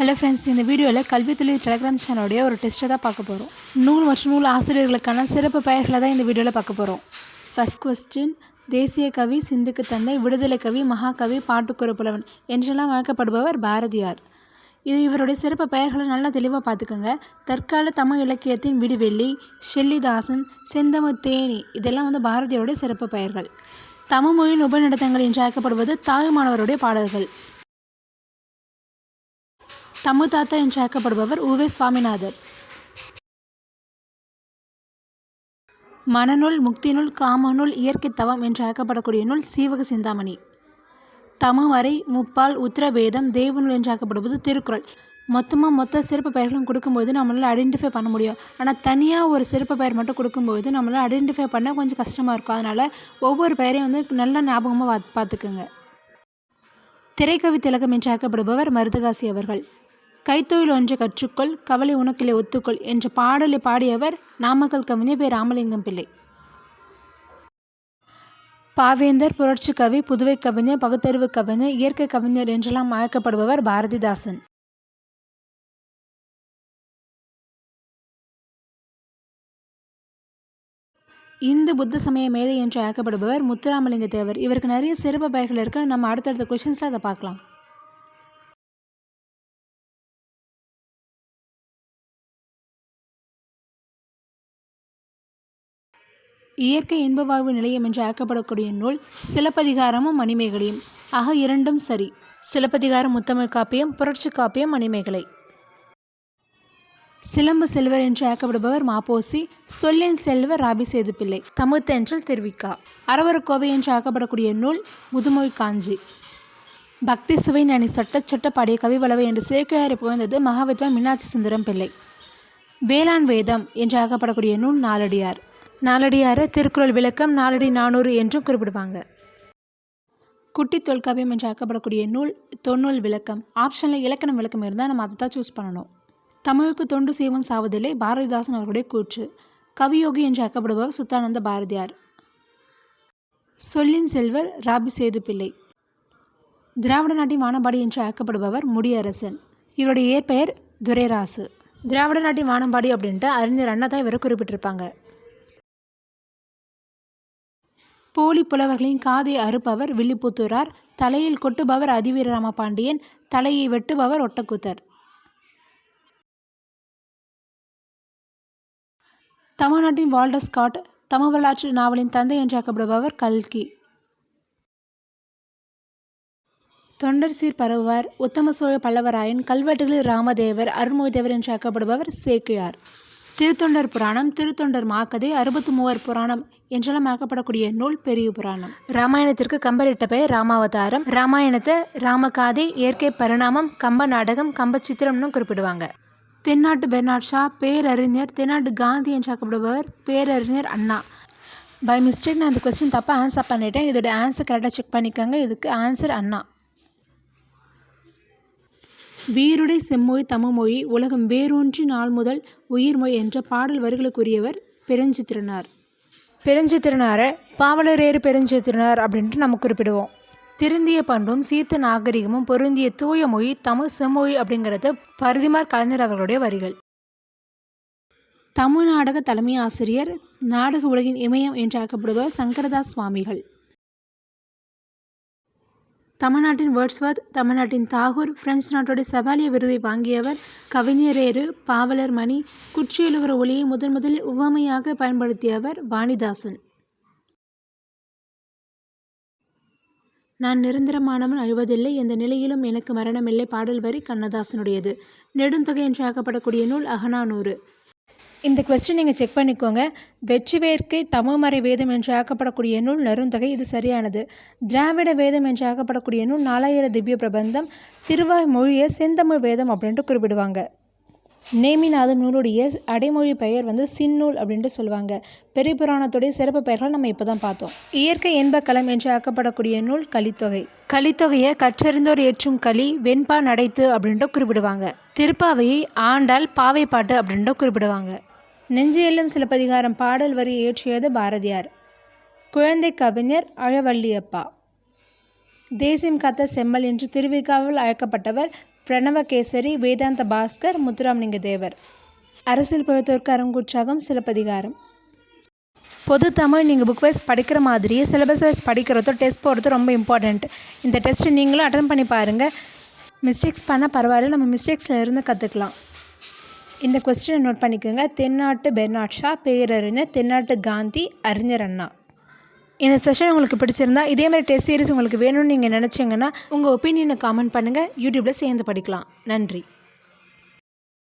Hello friends இந்த வீடியோவில் கல்வித்துறை டெலிகிராம் சேனலுடைய ஒரு டெஸ்ட்டை தான் பார்க்க போகிறோம் நூல் மற்றும் நூல் ஆசிரியர்களுக்கான சிறப்பு பெயர்களை தான் இந்த வீடியோவில் பார்க்க போகிறோம் ஃபர்ஸ்ட் கொஸ்டின் தேசிய கவி சிந்துக்கு தந்தை விடுதலை கவி மகாகவி பாட்டுக்குறு புலவன் என்றெல்லாம் வழங்கப்படுபவர் பாரதியார். இது இவருடைய சிறப்பு பெயர்களை நல்லா தெளிவாக பார்த்துக்கோங்க. தற்கால தமிழ் இலக்கியத்தின் விடுவெள்ளி ஷெல்லிதாசன் செந்தமிழ் தேனி இதெல்லாம் வந்து பாரதியாருடைய சிறப்பு பெயர்கள். தமிழ் மொழியின் என்று அழைக்கப்படுவது தாயுமானவருடைய பாடல்கள். தம்மு தாத்தா என்று அழைக்கப்படுபவர் உவே சுவாமிநாதர். மனநூல் முக்திநூல் காமநூல் இயற்கை தவம் என்று அழைக்கப்படக்கூடிய நூல் சீவக சிந்தாமணி. தமிழ் வரை முப்பால் உத்திரவேதம் தேவநூல் என்று அழைக்கப்படுவது திருக்குறள். மொத்தமாக மொத்த சிறப்பு பெயர்களும் கொடுக்கும்போது நம்மளால் ஐடென்டிஃபை பண்ண முடியும். ஆனால் தனியாக ஒரு சிறப்பு பெயர் மட்டும் கொடுக்கும்போது நம்மளால் ஐடென்டிஃபை பண்ண கொஞ்சம் கஷ்டமாக இருக்கும். அதனால் ஒவ்வொரு பெயரையும் வந்து நல்ல ஞாபகமாக பார்த்துக்குங்க. திரைக்கவி திலகம் என்று அழைக்கப்படுபவர் மருதகாசி அவர்கள். கைத்தொழில் ஒன்றை கற்றுக்கொள் கவலை உனக்கிலே ஒத்துக்கொள் என்ற பாடலை பாடியவர் நாமக்கல் கவிஞர் பே. ராமலிங்கம் பிள்ளை. பாவேந்தர் புரட்சி கவி புதுவை கவிஞர் பகுத்தறிவு கவிஞர் இயற்கை கவிஞர் என்றெல்லாம் அழைக்கப்படுபவர் பாரதிதாசன். இந்து புத்த சமய மேதை என்று அழைக்கப்படுபவர் முத்துராமலிங்க தேவர். இவருக்கு நிறைய சிறப்பு பெயர்கள் இருக்கு. நம்ம அடுத்தடுத்த கொஷின்ஸில் அதை பார்க்கலாம். இயற்கை இன்ப வாழ்வு நிலையம் என்று அழைக்கப்படக்கூடிய நூல் சிலப்பதிகாரமும் மணிமேகலையும். ஆக இரண்டும் சரி. சிலப்பதிகாரம் முத்தமிழ் காப்பியம் புரட்சி காப்பியம் மணிமேகலை. சிலம்பு செல்வர் என்று அழைக்கப்படுபவர் மாப்போசி சொல்லின் செல்வர் ராபி சேதுப்பிள்ளை தமிழ்த்தென்றல் திருவிக்கா. அரவரக்கோவை என்று அழைக்கப்படக்கூடிய நூல் முதுமொழி காஞ்சி. பக்தி சுவை நனி சொட்ட சொட்ட பாடிய கவிவளவை என்று சேர்க்கையாரை புகழ்ந்தது மகாவித்வான் மீனாட்சி சுந்தரம் பிள்ளை. வேளாண் வேதம் என்று அழைக்கப்படக்கூடிய நூல் நாலடியார். நாலடியாரை திருக்குறள் விளக்கம் நாலடி நானூறு என்றும் குறிப்பிடுவாங்க. குட்டி தொல்காப்பியம் என்று அழைக்கப்படக்கூடிய நூல் தொன்னூல் விளக்கம். ஆப்ஷனில் இலக்கணம் விளக்கம் இருந்தால் நம்ம அதை தான் சூஸ் பண்ணணும். தமிழுக்கு தொண்டு செய்வன் சாவதில்லை பாரதிதாசன் அவர்களுடைய கூற்று. கவியோகி என்று அழைக்கப்படுபவர் சுத்தானந்த பாரதியார். சொல்லின் செல்வர் ராபி சேது பிள்ளை. திராவிட நாட்டின் வானம்பாடி என்று அழைக்கப்படுபவர் முடியரசன். இவருடைய இயற்பெயர் துரைராசு. திராவிட நாட்டின் வானம்பாடி அப்படின்ட்டு அறிஞர் அண்ணா தான் இவரை குறிப்பிட்டிருப்பாங்க. போலி புலவர்களின் காதை அறுப்பவர் வில்லிபுத்தூரார் தலையில் கொட்டுபவர் அதிவீரராம பாண்டியன் தலையை வெட்டுபவர் ஒட்டக்கூத்தர். தமிழ்நாட்டின் வால்டர் ஸ்காட் தமிழ் வரலாற்று நாவலின் தந்தை என்று அழைக்கப்படுபவர் கல்கி. தொண்டர் சீர் பரவுவார். உத்தம சோழ பல்லவராயன் கல்வெட்டுகளில் ராமதேவர் அருள்மொழிதேவர் என்று அழைக்கப்படுபவர் சேக்கிழார். திருத்தொண்டர் புராணம் திருத்தொண்டர் மாக்கதை அறுபத்து மூவர் புராணம் என்றெல்லாம் அழைக்கப்படக்கூடிய நூல் பெரிய புராணம். ராமாயணத்திற்கு கம்பரிட்ட பெயர் ராமாவதாரம். ராமாயணத்தை ராமகாதை இயற்கை பரிணாமம் கம்ப நாடகம் கம்ப சித்திரம்னு குறிப்பிடுவாங்க. தென்னாட்டு பெர்னாட் ஷா பேரறிஞர் தென்னாட்டு காந்தி என்று அழைக்கப்படுபவர் பேரறிஞர் அண்ணா. பை மிஸ்டேக் நான் இந்த கொஸ்டின் தப்பாக ஆன்சர் பண்ணிட்டேன். இதோட ஆன்சர் கரெக்டாக செக் பண்ணிக்கோங்க. இதுக்கு ஆன்சர் அண்ணா. வீருடை செம்மொழி தமிழ்மொழி உலகம் வேரூன்றி நாள் முதல் உயிர்மொழி என்ற பாடல் வரிகளுக்குரியவர் பெருஞ்சித்திரனார். பெருஞ்சித்திரனாரை பாவலரேறு பெருஞ்சித்திரனார் அப்படின்ட்டு நம்ம குறிப்பிடுவோம். திருந்திய பண்பும் சீர்த்த நாகரிகமும் பொருந்திய தூய மொழி தமிழ் செம்மொழி அப்படிங்கிறது பரிதிமார் கலைஞர் அவர்களுடைய வரிகள். தமிழ் நாடக தலைமை ஆசிரியர் நாடக உலகின் இமயம் என்று அழைக்கப்படுபவர் சங்கரதாஸ் சுவாமிகள். தமிழ்நாட்டின் வேர்ட்ஸ்வர்த் தமிழ்நாட்டின் தாகூர் பிரெஞ்சு நாட்டோட செவாலிய விருதை வாங்கியவர் கவிஞரேறு பாவலர் மணி குற்றியலுகிற ஒளியை முதன் முதலில் உவமையாக பயன்படுத்தியவர் வாணிதாசன். நான் நிரந்தரமானவன் அழுவதில்லை எந்த நிலையிலும் எனக்கு மரணமில்லை பாடல் வரி கண்ணதாசனுடையது. நெடுந்தொகை என்று அழைக்கப்படக்கூடிய நூல் அகனானூறு இந்த கொஸ்டின் நீங்கள் செக் பண்ணிக்கோங்க. வெற்றி வேர்க்கை தமிழ்மறை வேதம் என்று ஆக்கப்படக்கூடிய நூல் நறுந்தொகை இது சரியானது. திராவிட வேதம் என்று ஆக்கப்படக்கூடிய நூல் நாலாயிர திவ்ய பிரபந்தம் திருவாய் மொழியை செந்தமிழ் வேதம் அப்படின்ட்டு குறிப்பிடுவாங்க. நேமிநாதம் நூலுடைய அடைமொழி பெயர் வந்து சின்னூல் அப்படின்ட்டு சொல்லுவாங்க. பெரியபுராணத்துடைய சிறப்பு பெயர்களை நம்ம இப்போ தான் பார்த்தோம். இயற்கை என்ப என்று ஆக்கப்படக்கூடிய நூல் கலித்தொகை. கலித்தொகையை கற்றறிந்தோர் ஏற்றும் களி வெண்பா நடைத்து அப்படின்ட்டு குறிப்பிடுவாங்க. திருப்பாவையை ஆண்டாள் பாவை பாட்டு அப்படின்ட்டு குறிப்பிடுவாங்க. நெஞ்சு எல்லும் சிலப்பதிகாரம் பாடல் வரி இயற்றியது பாரதியார். குழந்தை கவிஞர் அழவள்ளியப்பா. தேசியம் காத்த செம்மல் என்று திருவிக்காவில் அழைக்கப்பட்டவர் பிரணவகேசரி வேதாந்த பாஸ்கர் முத்துராமலிங்க தேவர் அரசியல் பழுத்தோர்க்கு அருங்குற்சாகம் சிலப்பதிகாரம் பொது தமிழ் நீங்கள் புக் வைஸ் படிக்கிற மாதிரியே சிலபஸ் வைஸ் படிக்கிறதோ டெஸ்ட் போடுறதோ ரொம்ப இம்பார்ட்டண்ட் இந்த டெஸ்ட்டு நீங்களும் அட்டன் பண்ணி பாருங்கள் மிஸ்டேக்ஸ் பண்ணால் பரவாயில்ல நம்ம மிஸ்டேக்ஸில் இருந்து கற்றுக்கலாம் இந்த கொஸ்டினை நோட் பண்ணிக்கோங்க. தென்னாட்டு பெர்னாட்ஷா பேரறிஞர் தென்னாட்டு காந்தி அறிஞர் அண்ணா. இந்த செஷன் உங்களுக்கு பிடிச்சிருந்தா இதே மாதிரி டெஸ்ட் சீரிஸ் உங்களுக்கு வேணும்னு நீங்கள் நினச்சிங்கன்னா உங்கள் ஒப்பீனியனை காமெண்ட் பண்ணுங்கள் யூடியூப்பில் சேர்ந்து படிக்கலாம். நன்றி.